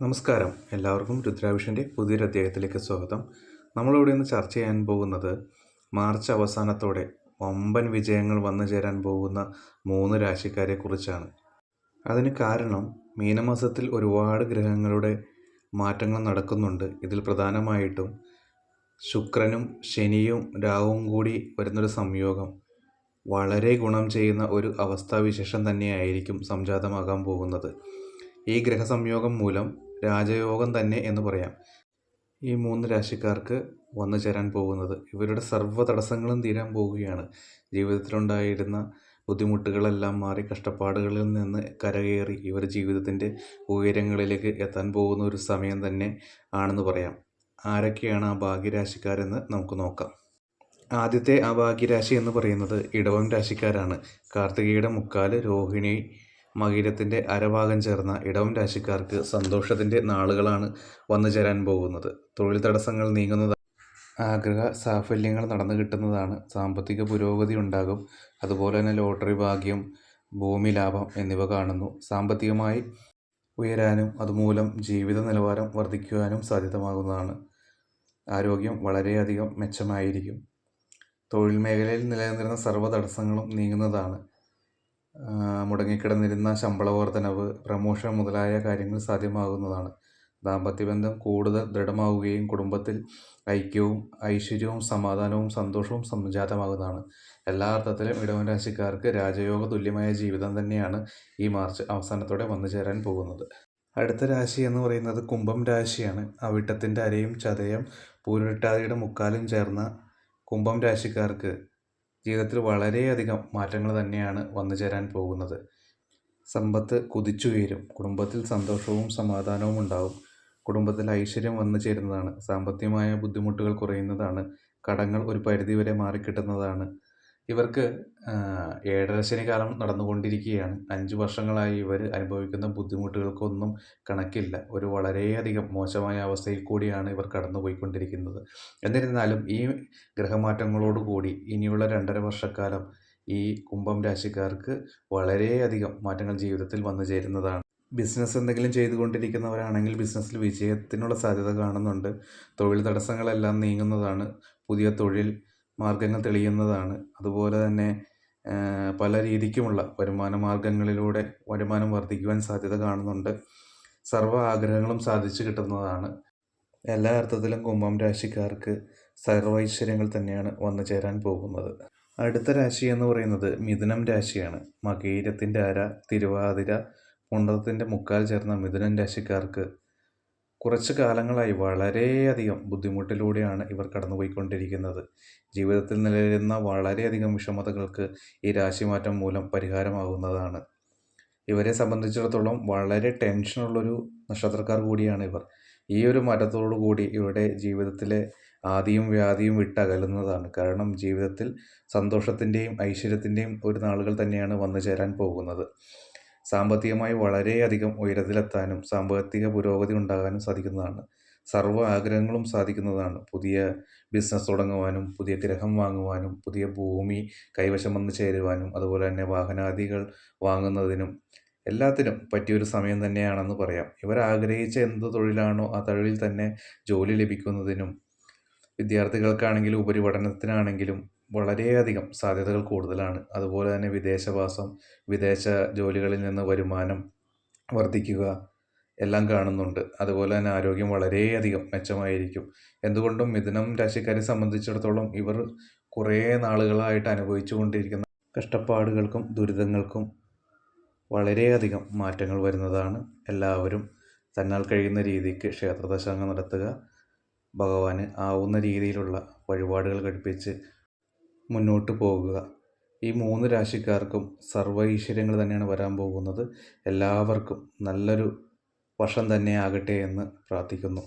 നമസ്കാരം. എല്ലാവർക്കും രുദ്രാവിഷന്റെ പുതിയൊരു അദ്ദേഹത്തിലേക്ക് സ്വാഗതം. നമ്മളിവിടെ ഇന്ന് ചർച്ച ചെയ്യാൻ പോകുന്നത് മാർച്ച് അവസാനത്തോടെ ഒമ്പൻ വിജയങ്ങൾ വന്നു ചേരാൻ പോകുന്ന മൂന്ന് രാശിക്കാരെ കുറിച്ചാണ്. അതിന് കാരണം മീനമാസത്തിൽ ഒരുപാട് ഗ്രഹങ്ങളുടെ മാറ്റങ്ങൾ നടക്കുന്നുണ്ട്. ഇതിൽ പ്രധാനമായിട്ടും ശുക്രനും ശനിയും രാഹുവും കൂടി വരുന്നൊരു സംയോഗം. വളരെ ഗുണം ചെയ്യുന്ന ഒരു അവസ്ഥാവിശേഷം തന്നെയായിരിക്കും സംജാതമാകാൻ പോകുന്നത്. ഈ ഗ്രഹസംയോഗം മൂലം രാജയോഗം തന്നെ എന്ന് പറയാം. ഈ മൂന്ന് രാശിക്കാർക്ക് വന്നു ചേരാൻ പോകുന്നത് ഇവരുടെ സർവ തടസ്സങ്ങളും തീരാൻ പോവുകയാണ് ജീവിതത്തിലുണ്ടായിരുന്ന ബുദ്ധിമുട്ടുകളെല്ലാം മാറി കഷ്ടപ്പാടുകളിൽ നിന്ന് കരകയറി ഇവർ ജീവിതത്തിന്റെ ഉയരങ്ങളിലേക്ക് എത്താൻ പോകുന്ന ഒരു സമയം തന്നെ ആണെന്ന് പറയാം. ആരൊക്കെയാണ് ആ ഭാഗ്യരാശിക്കാരെന്ന് നമുക്ക് നോക്കാം. ആദ്യത്തെ ആ ഭാഗ്യരാശി എന്ന് പറയുന്നത് ഇടവം രാശിക്കാരാണ്. കാർത്തികയുടെ മുക്കാൽ രോഹിണി മകീരത്തിന്റെ അരഭാഗം ചേർന്ന ഇടവം രാശിക്കാർക്ക് സന്തോഷത്തിന്റെ നാളുകളാണ് വന്നു ചേരാൻ പോകുന്നത്. തൊഴിൽ തടസ്സങ്ങൾ നീങ്ങുന്നത് ആഗ്രഹ സാഫല്യങ്ങൾ നടന്നു കിട്ടുന്നതാണ്. സാമ്പത്തിക പുരോഗതി ഉണ്ടാകും. അതുപോലെ തന്നെ ലോട്ടറി ഭാഗ്യം ഭൂമി ലാഭം എന്നിവ കാണുന്നു. സാമ്പത്തികമായി ഉയരാനും അതുമൂലം ജീവിത നിലവാരം വർദ്ധിക്കുവാനും സാധ്യതമാകുന്നതാണ്. ആരോഗ്യം വളരെയധികം മെച്ചമായിരിക്കും. തൊഴിൽ മേഖലയിൽ നിലനിന്നിരുന്ന സർവ തടസ്സങ്ങളും നീങ്ങുന്നതാണ്. മുടങ്ങിക്കിടന്നിരുന്ന ശമ്പള വർധനവ് പ്രമോഷൻ മുതലായ കാര്യങ്ങൾ സാധ്യമാകുന്നതാണ്. ദാമ്പത്യബന്ധം കൂടുതൽ ദൃഢമാവുകയും കുടുംബത്തിൽ ഐക്യവും ഐശ്വര്യവും സമാധാനവും സന്തോഷവും സംജാതമാകുന്നതാണ്. എല്ലാ അർത്ഥത്തിലും ഇടവൻ രാശിക്കാർക്ക് രാജയോഗ തുല്യമായ ജീവിതം തന്നെയാണ് ഈ മാർച്ച് അവസാനത്തോടെ വന്നു ചേരാൻ പോകുന്നത്. അടുത്ത രാശി എന്ന് പറയുന്നത് കുംഭം രാശിയാണ്. അവിട്ടത്തിന്റെ അരയും ചതയം പൂരിട്ടാതിയുടെ മുക്കാലും ചേർന്ന കുംഭം രാശിക്കാർക്ക് ജീവിതത്തിൽ വളരെയധികം മാറ്റങ്ങൾ തന്നെയാണ് വന്നു ചേരാൻ പോകുന്നത്. സമ്പത്ത് കുതിച്ചുയരും. കുടുംബത്തിൽ സന്തോഷവും സമാധാനവും ഉണ്ടാവും. കുടുംബത്തിൽ ഐശ്വര്യം വന്നു ചേരുന്നതാണ്. സാമ്പത്തികമായ ബുദ്ധിമുട്ടുകൾ കുറയുന്നതാണ്. കടങ്ങൾ ഒരു പരിധിവരെ മാറിക്കിട്ടുന്നതാണ്. ഇവർക്ക് ഏഴരശനി കാലം നടന്നുകൊണ്ടിരിക്കുകയാണ്. അഞ്ച് വർഷങ്ങളായി ഇവർ അനുഭവിക്കുന്ന ബുദ്ധിമുട്ടുകൾക്കൊന്നും കണക്കില്ല. ഒരു വളരെയധികം മോശമായ അവസ്ഥയിൽ കൂടിയാണ് ഇവർ കടന്നുപോയിക്കൊണ്ടിരിക്കുന്നത്. എന്നിരുന്നാലും ഈ ഗ്രഹമാറ്റങ്ങളോടുകൂടി ഇനിയുള്ള രണ്ടര വർഷക്കാലം ഈ കുംഭം രാശിക്കാർക്ക് വളരെയധികം മാറ്റങ്ങൾ ജീവിതത്തിൽ വന്നു ചേരുന്നതാണ്. ബിസിനസ് എന്തെങ്കിലും ചെയ്തുകൊണ്ടിരിക്കുന്നവരാണെങ്കിൽ ബിസിനസ്സിൽ വിജയത്തിനുള്ള സാധ്യത കാണുന്നുണ്ട്. തൊഴിൽ തടസ്സങ്ങളെല്ലാം നീങ്ങുന്നതാണ് പുതിയ തൊഴിൽ മാർഗങ്ങൾ തെളിയുന്നതാണ്. അതുപോലെ തന്നെ പല രീതിക്കുമുള്ള വരുമാന മാർഗങ്ങളിലൂടെ വരുമാനം വർദ്ധിക്കുവാൻ സാധ്യത കാണുന്നുണ്ട്. സർവ ആഗ്രഹങ്ങളും സാധിച്ചു കിട്ടുന്നതാണ്. എല്ലാ അർത്ഥത്തിലും കുംഭം രാശിക്കാർക്ക് സർവൈശ്വര്യങ്ങൾ തന്നെയാണ് വന്നു ചേരാൻ പോകുന്നത്. അടുത്ത രാശി എന്ന് പറയുന്നത് മിഥുനം രാശിയാണ്. മകീരത്തിന്റെ അര തിരുവാതിര പുണ്ടത്തിന്റെ മുക്കാൽ ചേർന്ന മിഥുനം രാശിക്കാർക്ക് കുറച്ച് കാലങ്ങളായി വളരെയധികം ബുദ്ധിമുട്ടിലൂടെയാണ് ഇവർ കടന്നുപോയിക്കൊണ്ടിരിക്കുന്നത്. ജീവിതത്തിൽ നിലനിരുന്ന വളരെയധികം വിഷമതകൾക്ക് ഈ രാശിമാറ്റം മൂലം പരിഹാരമാകുന്നതാണ്. ഇവരെ സംബന്ധിച്ചിടത്തോളം വളരെ ടെൻഷനുള്ളൊരു നക്ഷത്രക്കാർ കൂടിയാണ് ഇവർ. ഈ ഒരു കൂടി ഇവരുടെ ജീവിതത്തിലെ ആദിയും വ്യാധിയും വിട്ടകലുന്നതാണ്. കാരണം ജീവിതത്തിൽ സന്തോഷത്തിന്റെയും ഐശ്വര്യത്തിന്റെയും ഒരു നാളുകൾ തന്നെയാണ് വന്നു ചേരാൻ പോകുന്നത്. സാമ്പത്തികമായി വളരെയധികം ഉയരത്തിലെത്താനും സാമ്പത്തിക പുരോഗതി ഉണ്ടാകാനും സാധിക്കുന്നതാണ്. സർവ ആഗ്രഹങ്ങളും സാധിക്കുന്നതാണ്. പുതിയ ബിസിനസ് തുടങ്ങുവാനും പുതിയ ഗ്രഹം വാങ്ങുവാനും പുതിയ ഭൂമി കൈവശം വന്ന് ചേരുവാനും അതുപോലെ തന്നെ വാഹനാദികൾ വാങ്ങുന്നതിനും എല്ലാത്തിനും പറ്റിയൊരു സമയം തന്നെയാണെന്ന് പറയാം. ഇവർ ആഗ്രഹിച്ച എന്ത് തൊഴിലാണോ ആ തൊഴിലിൽ തന്നെ ജോലി ലഭിക്കുന്നതിനും വിദ്യാർത്ഥികൾക്കാണെങ്കിലും ഉപരിപഠനത്തിനാണെങ്കിലും വളരെയധികം സാധ്യതകൾ കൂടുതലാണ്. അതുപോലെ തന്നെ വിദേശവാസം വിദേശ ജോലികളിൽ നിന്ന് വരുമാനം വർദ്ധിക്കുക എല്ലാം കാണുന്നുണ്ട്. അതുപോലെ തന്നെ ആരോഗ്യം വളരെയധികം മെച്ചമായിരിക്കും. എന്തുകൊണ്ടും മിഥുനം രാശിക്കാരെ സംബന്ധിച്ചിടത്തോളം ഇവർ കുറേ നാളുകളായിട്ട് അനുഭവിച്ചു കൊണ്ടിരിക്കുന്ന കഷ്ടപ്പാടുകൾക്കും ദുരിതങ്ങൾക്കും വളരെയധികം മാറ്റങ്ങൾ വരുന്നതാണ്. എല്ലാവരും തന്നാൽ കഴിയുന്ന രീതിക്ക് ക്ഷേത്രദശാംഗം നടത്തുക ഭഗവാന് ആവുന്ന രീതിയിലുള്ള വഴിപാടുകൾ ഘടിപ്പിച്ച് മുന്നോട്ട് പോകുക ഈ മൂന്ന് രാശിക്കാർക്കും സർവ ഐശ്വര്യങ്ങൾ തന്നെയാണ് വരാൻ പോകുന്നത്. എല്ലാവർക്കും നല്ലൊരു വർഷം തന്നെ ആകട്ടെ എന്ന് പ്രാർത്ഥിക്കുന്നു.